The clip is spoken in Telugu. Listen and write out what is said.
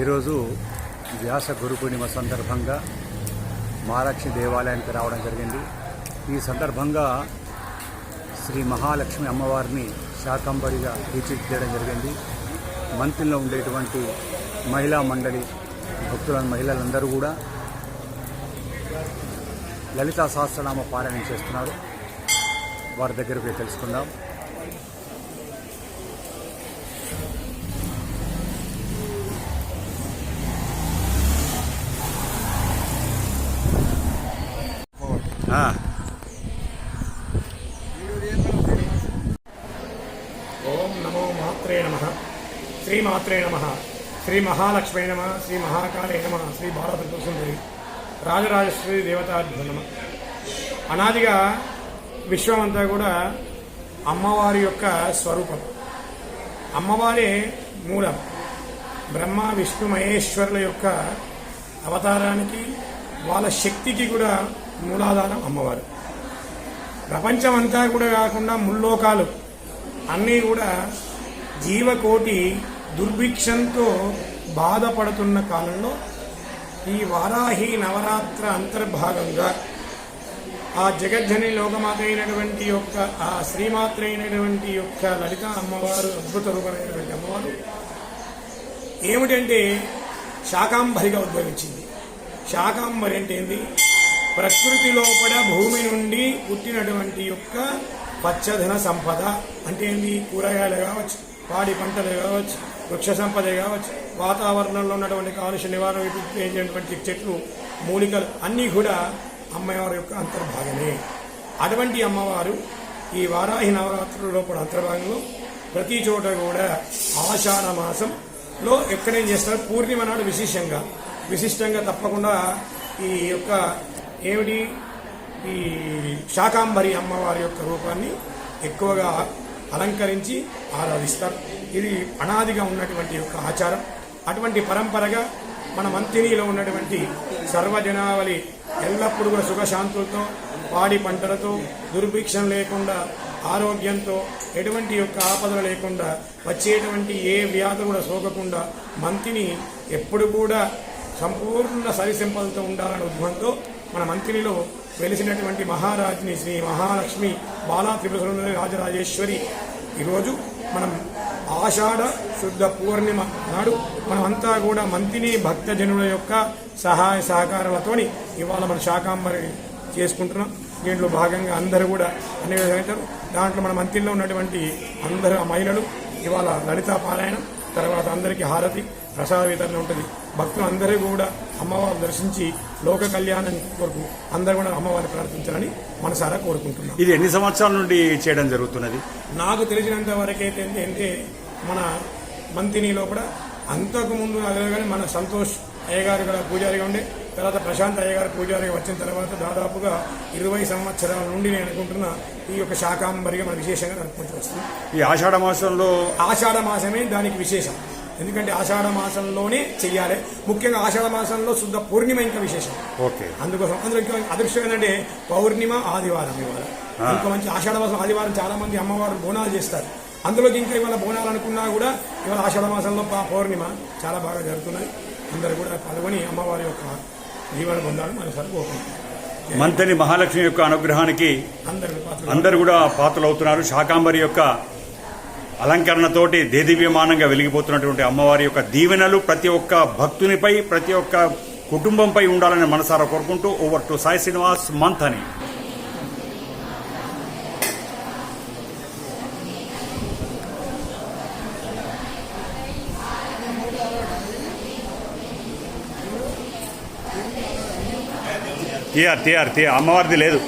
ఈరోజు వ్యాస గురు పూర్ణిమ సందర్భంగా మహాలక్ష్మి దేవాలయానికి రావడం జరిగింది. ఈ సందర్భంగా శ్రీ మహాలక్ష్మి అమ్మవారిని శాకంబరిగా తీర్చిదిద్దడం జరిగింది. మంత్రిలో ఉండేటువంటి మహిళా మండలి భక్తుల మహిళలందరూ కూడా లలితా సహస్రనామ పారాయణం చేస్తున్నారు. వారి దగ్గరకు తెలుసుకుందాం. ఓం నమో మాత్రే నమ. శ్రీమాత్రే నమ. శ్రీ మహాలక్ష్మీ నమ. శ్రీ మహాకాళే నమ. శ్రీ బాలత్రిపురసుందరి రాజరాజేశ్వరి దేవతాభ్యో నమ. అనాదిగా విశ్వమంతా కూడా అమ్మవారి యొక్క స్వరూపం. అమ్మవారే మూలం. బ్రహ్మ విష్ణు మహేశ్వరుల యొక్క అవతారానికి వాళ్ళ శక్తికి కూడా మూలాధారం అమ్మవారు. ప్రపంచమంతా కూడా కాకుండా ముల్లోకాలు. అన్నీ కూడా జీవకోటి దుర్భిక్షంతో బాధపడుతున్న కాలంలో ఈ వారాహి నవరాత్ర అంతర్భాగంగా ఆ జగజ్జని లోకమాత అయినటువంటి యొక్క ఆ శ్రీమాత్ర అయినటువంటి యొక్క లలిత అమ్మవారు అద్భుత రూపమైనటువంటి అమ్మవారు ఏమిటంటే శాకాంబరిగా ఉద్భవించింది. శాకాంబరి అంటే ఏంది? ప్రకృతి లోపల భూమి నుండి పుట్టినటువంటి యొక్క పచ్చదన సంపద అంటే ఏంటి కూరగాయలు కావచ్చు పాడి పంటలు కావచ్చు వృక్ష సంపద కావచ్చు వాతావరణంలో ఉన్నటువంటి కాలుష్య నివారణ చేసినటువంటి చెట్లు మూలికలు అన్నీ కూడా అమ్మవారి యొక్క అంతర్భాగమే. అటువంటి అమ్మవారు ఈ వారాహి నవరాత్రుల లోపల అంతర్భాగంలో ప్రతి చోట కూడా ఆషాఢ మాసంలో ఎక్కడేం చేస్తారు? పూర్ణిమ నాడు విశేషంగా విశిష్టంగా తప్పకుండా ఈ యొక్క ఏమిటి? ఈ శాకాంబరి అమ్మవారి యొక్క రూపాన్ని ఎక్కువగా అలంకరించి ఆరాధిస్తారు. ఇది అనాదిగా ఉన్నటువంటి యొక్క ఆచారం. అటువంటి పరంపరగా మన మంతినిలో ఉన్నటువంటి సర్వజనావళి ఎల్లప్పుడూ కూడా సుఖశాంతులతో పాడి పంటలతో దుర్భిక్షం లేకుండా ఆరోగ్యంతో ఎటువంటి యొక్క ఆపదలు లేకుండా వచ్చేటువంటి ఏ వ్యాధి కూడా సోకకుండా మంతిని ఎప్పుడు కూడా సంపూర్ణ సరిసింపలతో ఉండాలనే ఉద్యమంతో మన మంత్రిలో వెలిసినటువంటి మహారాజ్ని శ్రీ మహాలక్ష్మి బాలా త్రిపుర రాజరాజేశ్వరి. ఈరోజు మనం ఆషాఢ శుద్ధ పూర్ణిమ నాడు మనమంతా కూడా మంతిని భక్తజనుల యొక్క సహాయ సహకారాలతోని ఇవాళ మన శాకాంబరి చేసుకుంటున్నాం. దీంట్లో భాగంగా అందరూ కూడా అనేక విధాలు దాంట్లో మన మంత్రిలో ఉన్నటువంటి అందరు మహిళలు ఇవాళ లలితా పారాయణం తర్వాత అందరికీ హారతి ప్రసాద వితరణ ఉంటుంది. భక్తులు అందరూ కూడా అమ్మవారు దర్శించి లోక కళ్యాణం కొరకు అందరూ కూడా అమ్మవారిని ప్రార్థించాలని మనసారా కోరుకుంటున్నాం. ఇది ఎన్ని సంవత్సరాల నుండి చేయడం జరుగుతున్నది? నాకు తెలిసినంత వరకైతే ఏంటంటే మన మంతిని లోపల అంతకు ముందు అదే మన సంతోష్ అయ్యగారు కూడా పూజారిగా ఉండే తర్వాత ప్రశాంత్ అయ్యగారు పూజారిగా వచ్చిన తర్వాత దాదాపుగా ఇరవై సంవత్సరాల నుండి నేను అనుకుంటున్న ఈ యొక్క శాకాంబరిగా మన విశేషంగా నడుపుకుంటూ వస్తుంది. ఈ ఆషాఢ మాసంలో ఆషాఢ మాసమే దానికి విశేషం. ఎందుకంటే ఆషాఢ మాసంలోనే చెయ్యాలి. ముఖ్యంగా ఆషాఢ మాసంలో శుద్ధ పూర్ణిమ ఇంకా విశేషం. ఓకే. అందుకోసం అందులో ఇంకా అదృష్టం ఏంటంటే పౌర్ణిమ ఆదివారం ఇవాళ. ఇంకా మంచి ఆషాఢ మాసం ఆదివారం చాలా మంది అమ్మవారు బోనాలు చేస్తారు. అందులోకి ఇంకా ఇవాళ బోనాలు అనుకున్నా కూడా ఇవాళ ఆషాఢ మాసంలో పౌర్ణిమ చాలా బాగా జరుగుతున్నాయి అందరూ కూడా పాల్గొని అమ్మవారి యొక్క జీవన మనసారి కోరుకుంటున్నాం. మంతని మహాలక్ష్మి యొక్క అనుగ్రహానికి అందరి కూడా పాత్రలు అవుతున్నారు శాకాంబరి యొక్క అలంకరణతోటి దేదీవ్యమానంగా వెలిగిపోతున్నటువంటి అమ్మవారి యొక్క దీవెనలు ప్రతి ఒక్క భక్తునిపై ప్రతి ఒక్క కుటుంబంపై ఉండాలని మనసారా కోరుకుంటూ ఓవర్ టు సాయి శ్రీనివాస్ మంతని. టీఆర్ టీఆర్ టీఆర్. అమ్మవారిది లేదు.